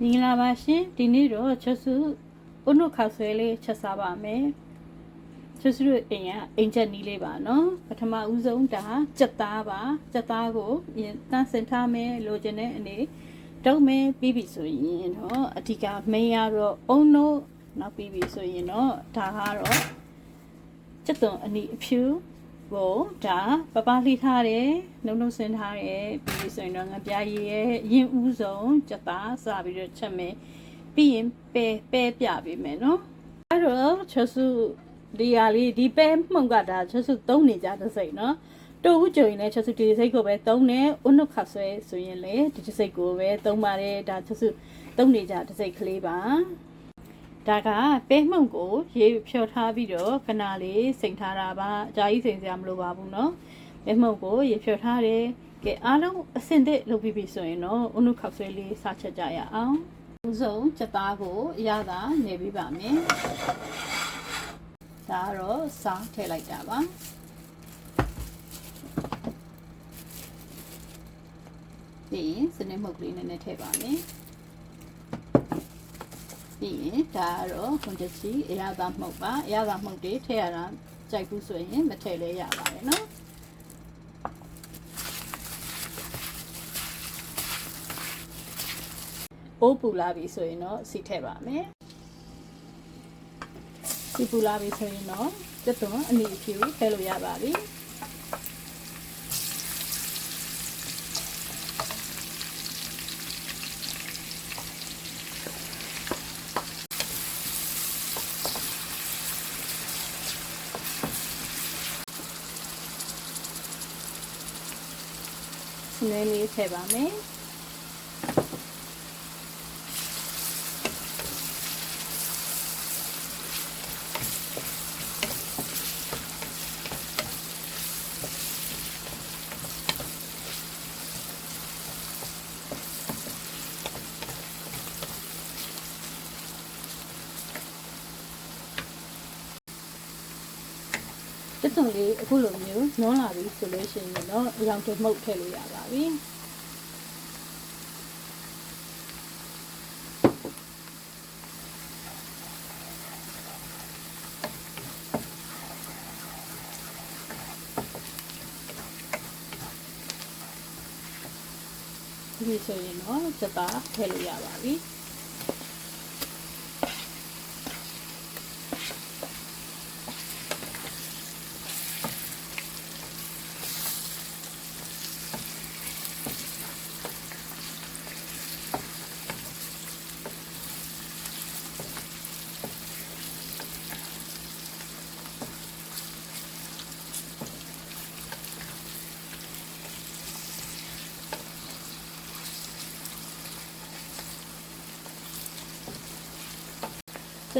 မင်္ဂလာပါရှင်ဒီနေ့တော့ချဆူဥနုခါဆွဲလေးချက်စားပါမယ်ချဆူတို့အိမ်ကအိမ်ချက်နီးလေးပါနော်ပထမဦးဆုံးဒါကြက်သားပါကြက်သားကိုရင်တန်းစင်ထားမယ်လိုချင်တဲ့အနေတုံးမယ်ပြီးပြီဆိုရင်တော့အဓိကမင်းရတော့အုံနို့နောက်ပြီးပြီဆိုရင်တော့ဒါကတော့ကြက်သွန်အနီအဖြူ ကိုဒါပပလှိထားတယ်နှုံနှုံစင်ထားတယ်ပြီးပြီဆိုရင်တော့ငပြားရည်ရဲ့ရင်ဦးဆုံးကြက်သားစပြီးတော့ချက်မယ်ပြီးရင်ပဲပဲပြပေးမယ်နော်အဲ့တော့ချဆူဒီဟာလေးဒီပဲမှုန်ကဒါချဆူသုံးနေကြတဲ့စိတ်နော်တို့ဦးကြုံရင်လည်းချက်စုဒီစိတ်ကိုပဲသုံးတယ်ဥနုခဆွဲဆိုရင်လည်းဒီစိတ်ကိုပဲသုံးပါတယ်ဒါချက်စုသုံးနေကြတဲ့စိတ်ကလေးပါ ဒါကပဲမှုန့်ကိုရေဖြောထားပြီးတော့ခဏလေးစိန်ထားတာပါအကြာကြီးစိန်စရာမလိုပါဘူးเนาะပဲမှုန့်ကိုရေဖြောထားတယ်ကဲအားလုံးအစင်သစ်လုပ်ပြီးပြီဆိုရင်တော့ဥနုခဆွဲလေးစချက်ကြရအောင်ဥဆုံးချက်သားကိုအရသာနေပြီးပါမယ်ဒါကတော့စားထည့်လိုက်တာပါပြီးရင်စနစ်မှုတ်ကလေးနည်းနည်းထည့်ပါမယ် ပြီးရင်ဒါကတော့ခွန်ချက်ချီအရသာမှုတ်ပါအရသာမှုတ်တွေထည့်ရတာကြိုက်ဘူးဆိုရင်မထည့်လဲရပါတယ်နော်အိုးပူလာပြီဆိုရင်တော့စီထည့်ပါမယ်စီပူလာပြီဆိုရင်တော့ကျက်သွန်အနီအဖြူထည့်လို့ရပါပြီ စနွေးလေးထည့်ပါ မယ်ကျက်သွန်လေးအခုလိုမျိုးနွန်းလာပြီဆိုလို့ရှိရင်တော့အရောင်တမှုတ်ထည့်လို့ရပါပြီဒီဆိုရင်တော့စက်သားထည့်လို့ရပါပြီ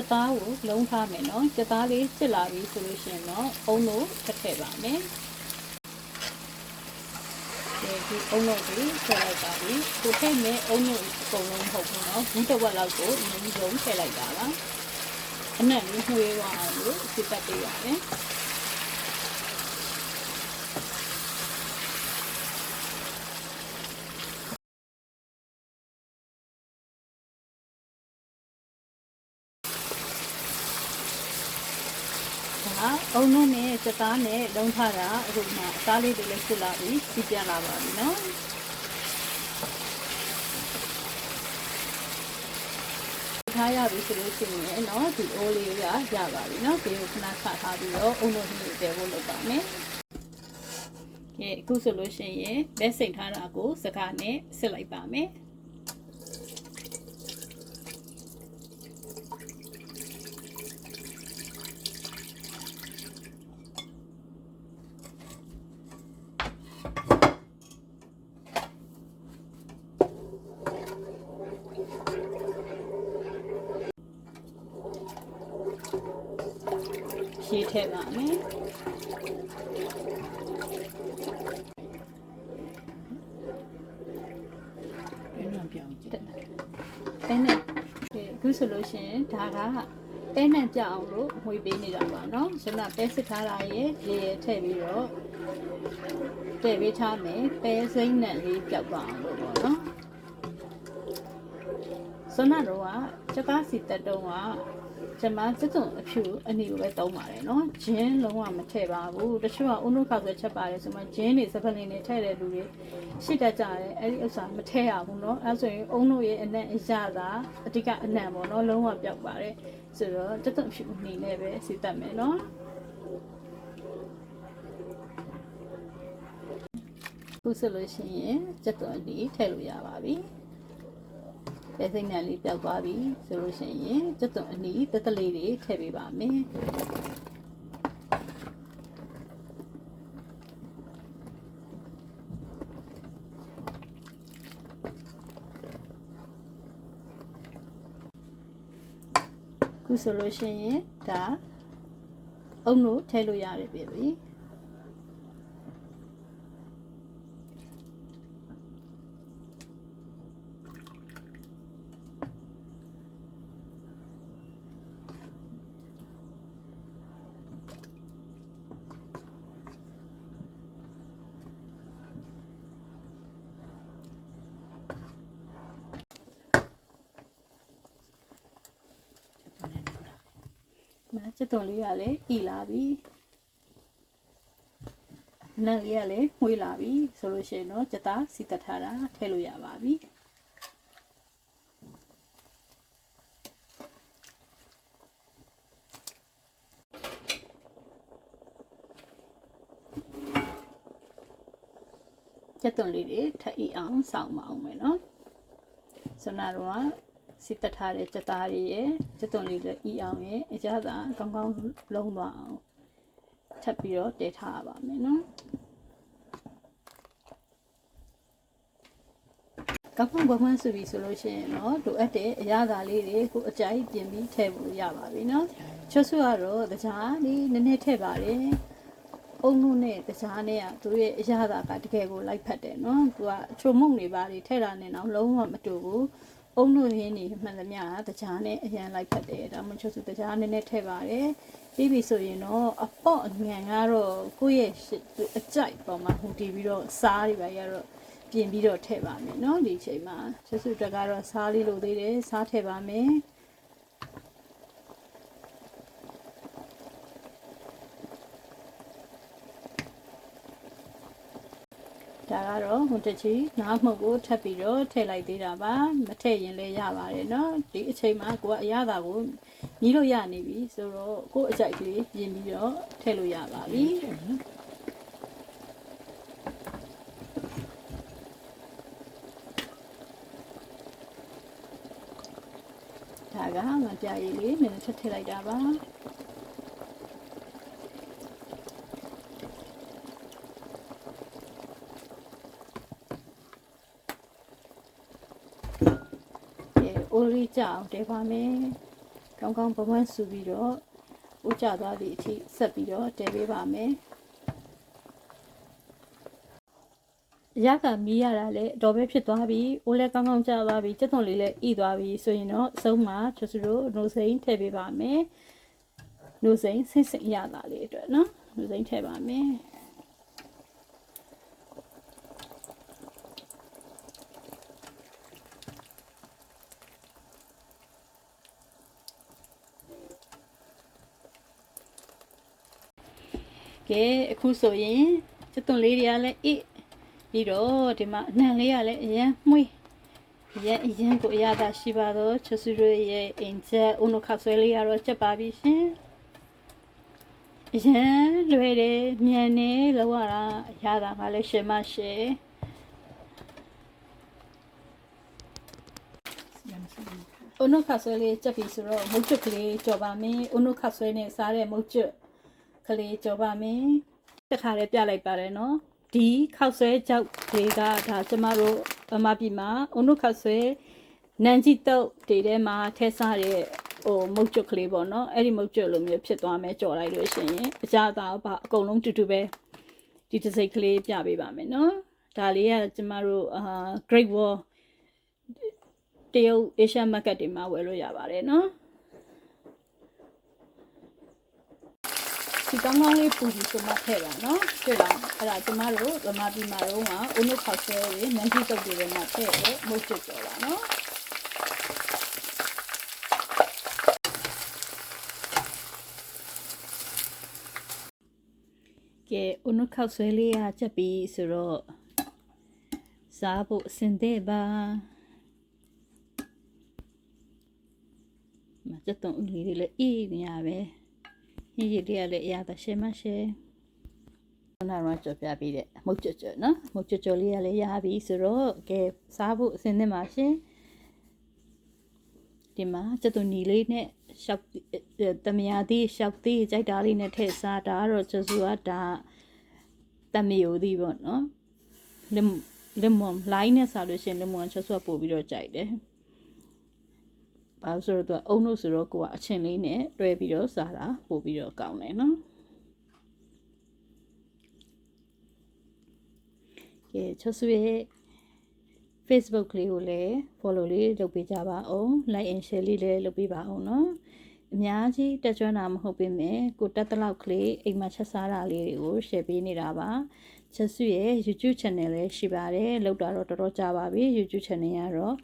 က်သားကိုလုံးထားမယ်နော်စက်သားလေးစစ်လာပြီဆိုလို့ရှိရင်တော့အုံလို့ထည့်ထည့်ပါမယ်ဒီအုံလို့ဒီထည့်လိုက်ပါပြီကိုထည့်မယ်အုံလို့အကုန်လုံးမဟုတ်ဘူးနော်ဘူးတစ်ဝက်လောက်ကိုအနည်းဆုံးထည့်လိုက်တာပါအနက်လေးနှွေးသွားအောင်လို့စစ်ပတ်ပေးရတယ် အုံနဲ့နဲ့စကားနဲ့လုံထတာအခုမှအသားလေးတွေလည်းဖြစ်လာပြီစီပြန်လာပါပြီနော်ထားရပြီဆိုလို့ရှိရင်နော်ဒီအိုးလေးကရပါပြီနော်ဒီကိုခဏခါထားပြီးတော့အုံလို့ဒီလိုတည်ဖို့လုပ်ပါမယ်ကဲအခုဆိုလို့ရှိရင်လက်စိတ်ထားတာကိုစကားနဲ့ဆစ်လိုက်ပါမယ် ရှည်ထည့်ပါမယ်ဘယ်တော့ပြောင်းကြည့်ပဲနဲ့အခုဆိုလို့ရှိရင်ဒါကပဲနဲ့ကြအောင်လို့မှွေပေးနေတာပါเนาะစနပဲစစ်ထားတာရဲ့ရေရထည့်ပြီးတော့တည့်ပေးထားမယ်ပဲစိမ့်နဲ့လေးပြောက်သွားအောင်လို့ပေါ့เนาะ စွမ်းနာတော့ကချက်သားစီတက်တုံးက ကျမစက်စုံအဖြူအနီကိုပဲတုံးပါတယ်နော်ဂျင်းလုံးဝမထည့်ပါဘူးတချို့ကအုံတို့ခောက်ဆွဲချက်ပါတယ်ဆိုမှဂျင်းတွေစပလင်တွေထည့်တဲ့လူတွေရှိတတ်ကြတယ်အဲ့ဒီဥစ္စာမထည့်ရဘူးနော်အဲ့ဆိုရင်အုံတို့ရဲ့အနံ့အရသာအတိကအနံ့ပေါ့နော်လုံးဝပျောက်ပါတယ်ဆိုတော့စက်စုံအဖြူအနေနဲ့ပဲစီတက်မယ်နော်ခုဆိုလို့ရှိရင်စက်စုံအဒီထည့်လို့ရပါပြီ ပဲစိတ်နဲ့လေးပျောက်သွားပြီဆိုလို့ရှိရင်စက်စုံအနီတက်တလေးတွေထည့်ပေးပါမယ်ခုဆိုလို့ရှိရင်ဒါအုံလို့ထည့်လို့ရတယ်ပြီ ပြီမစက်တော်လေးကလည်းဤလာပြီနက်လေးကလည်းမှွေးလာပြီဆိုလို့ရှိရင်တော့စက်သားစီတက်ထားတာထည့်လို့ရပါပြီကျက်သွန်လေးတွေထပ်ဤအောင်စောင့်မအောင်မယ်နော်ဆိုတော့ စစ်တထားတဲ့စက်သားတွေရဲ့စက်သွန်လေးတွေဤအောင်ရဲ့အကြသာကောင်းကောင်းလုံးသွားအောင်ထပ်ပြီးတော့တည်ထားရပါမယ်နော်ကောင်းကောင်းဘဝန်းဆိုပြီးဆိုလို့ရှိရင်တော့လိုအပ်တဲ့အရာသာလေးတွေကိုအကြိုက်ပြင်ပြီးထည့်ဖို့ရပါပြီနော်ချွတ်ဆွကတော့တကြားလေးနည်းနည်းထည့်ပါတယ်အုံလို့နဲ့တကြားနဲ့ကသူရဲ့အရာသာကတကယ်ကိုလိုက်ဖက်တယ်နော်သူကချိုမုံတွေပါတွေထည့်တာနဲ့တော့လုံးဝမတူဘူး အုံလို့ရင်းနေမှန်သမျှတကြားနဲ့အရန်လိုက်ဖက်တယ်ဒါမှမဟုတ်ချွတ်ဆွတကြားနည်းနည်းထည့်ပါတယ်ပြီးပြီဆိုရင်တော့အပေါ့အငံကတော့ကိုယ့်ရဲ့အကြိုက်ပေါ်မှာဟိုတည်ပြီးတော့စားတွေပါရတော့ပြင်ပြီးတော့ထည့်ပါမယ်เนาะဒီချိန်မှာချွတ်ဆွတက်ကတော့စားလေးလိုသေးတယ်စားထည့်ပါမယ် ဒါကတော့ဟိုတချီနားမှုတ်ကိုထပ်ပြီးတော့ထည့်လိုက်သေးတာပါမထည့်ရင်လည်းရပါတယ်เนาะဒီအချိန်မှာကိုကအရသာကိုညီးလို့ရနေပြီဆိုတော့ကိုအကြိုက်ကလေးပြင်ပြီးတော့ထည့်လို့ရပါပြီဒါကမပြရည်လေးနည်းနည်းထည့်ထည့်လိုက်တာပါ အိုရီကြအောင်တဲပါမယ်။ကောင်းကောင်းပဝန်းဆူပြီးတော့ဥကြသွားသည့်အထိဆက်ပြီးတော့တဲပေးပါမယ်။ရကမီးရတာလည်းအတော်ပဲဖြစ်သွားပြီ။အိုးလည်းကောင်းကောင်းကြသွားပြီ။စက်သွန်လေးလည်းဤသွားပြီဆိုရင်တော့အဆုံးမှာချွတ်စတို့နိုစိန်ထည့်ပေးပါမယ်။နိုစိန်ဆင့်ဆင့်ရတာလေးအတွက်နော်။နိုစိန်ထည့်ပါမယ်။ ကဲအခုဆိုရင်စက်သွန်လေးတွေကလည်းအိပြီးတော့ဒီမှာအနှံလေးကလည်းအရန်မှွေးအရန်အရန်ကိုအရသာရှိပါတော့ချဆူရရဲ့အင်ဂျက်အုံနခဆွဲလေးကတော့ချက်ပါပြီရှင်အရန်လွယ်တယ်မြန်နေလောက်ရတာအရသာကလည်းရှင်မရှိအုံနခဆွဲလေးချက်ပြီဆိုတော့မုတ်ချွတ်ကလေးကြော်ပါမင်းအုံနခဆွဲနဲ့စားတဲ့မုတ်ချွတ် ကလေးကြောပါမယ်တခါလေးပြလိုက်ပါတယ်နော်ဒီခောက်ဆွဲကြောက်လေးကဒါကျမတို့ဗမာပြည်မှာအုံနုခောက်ဆွဲနန်ကြီးတုတ်တွေထဲမှာထဲစားတဲ့ဟိုမုတ်ကျွတ်ကလေးပေါ့နော်အဲ့ဒီမုတ်ကျွတ်လိုမျိုးဖြစ်သွားမယ်ကြော်လိုက်လို့ရှိရင်အကြအသာပါအကုန်လုံးတူတူပဲဒီတစ်စိတ်ကလေးပြပေးပါမယ်နော်ဒါလေးကကျမတို့အာ Great Wall တရုတ် Asian Market တွေမှာဝယ်လို့ရပါတယ်နော် ဒီကောင်းကောင်းလေးပူပြီးကျွန်မထည့်ပါနော်တွေ့လားအဲ့ဒါကျွန်မတို့ဗမာပြည်မှာတော့အုံနုခောက်ဆဲတွေနန်းတိတုပ်တွေမှာထည့်ရဲမုတ်ကျွတ်ကြော်ပါနော်ကဲအုံနုခောက်ဆဲလေးကချက်ပြီးဆိုတော့စားဖို့အဆင်သင့်ပါမကျတော့ဦးလေးလေးအေးနေရပဲ ဟင်းရည်လေးကလည်းအရသာရှယ်မရှယ်နာရကြော်ပြပြီးတဲ့မုတ်ကြွကြွနော်မုတ်ကြွကြွလေးကလည်းရပြီဆိုတော့ကဲစားဖို့အစင်သင့်ပါရှင်ဒီမှာစက်တုံညီလေးနဲ့ရှောက်တမယာသေးရှောက်သေးကြိုက်တာလေးနဲ့ထည့်စားတာကတော့ကျဆူကဒါတမယိုသေးပေါ့နော်လင်လင်မွန်လိုင်းနဲ့စားလို့ရှိရင်လင်မွန်ချက်ဆွပို့ပြီးတော့ကြိုက်တယ် ဘာလို့ဆိုတော့သူကအုံလို့ဆိုတော့ကိုကအချင်းလေးနဲ့တွဲပြီးတော့စားတာပို့ပြီးတော့ကောင်းတယ်နော်ကဲချဆွေ Facebook လေးကိုလည်း follow လေးလုပ်ပေးကြပါအောင် like and share လေးလည်းလုပ်ပေးပါအောင်နော်အများကြီးတက်ကြွတာမဟုတ်ပေမဲ့ကိုတက်တလောက်ကလေးအိမ်မှာချက်စားတာလေးတွေကို share ပေးနေတာပါချက်စုရဲ့ YouTube channel လည်းရှိပါတယ်လောက်တာတော့တော်တော်ကြာပါပြီ YouTube channel ကတော့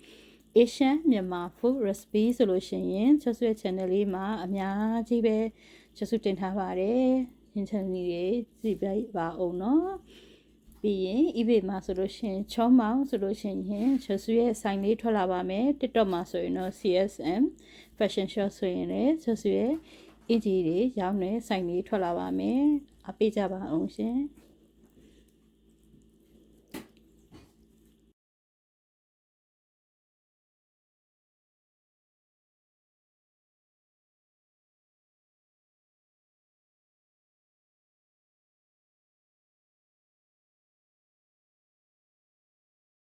Asian မြန်မာ Food Recipe ဆိုလို့ရှိရင်ချက်ဆွဲ channel လေးမှာအများကြီးပဲချက်ဆွတင်ထားပါတယ်။ရင်ချန်ကြီးတွေကြည့်ပြပါအောင်နော်။ပြီးရင် eBay မှာဆိုလို့ရှိရင်ချောမောင်ဆိုလို့ရှိရင်ချက်ဆွရဲ့ဆိုင်လေးထွက်လာပါမယ်။ TikTok မှာဆိုရင်တော့ CSM Fashion Shop ဆိုရင်လည်းချက်ဆွရဲ့ AG တွေရောင်းတဲ့ဆိုင်လေးထွက်လာပါမယ်။အပေးကြပါအောင်ရှင်။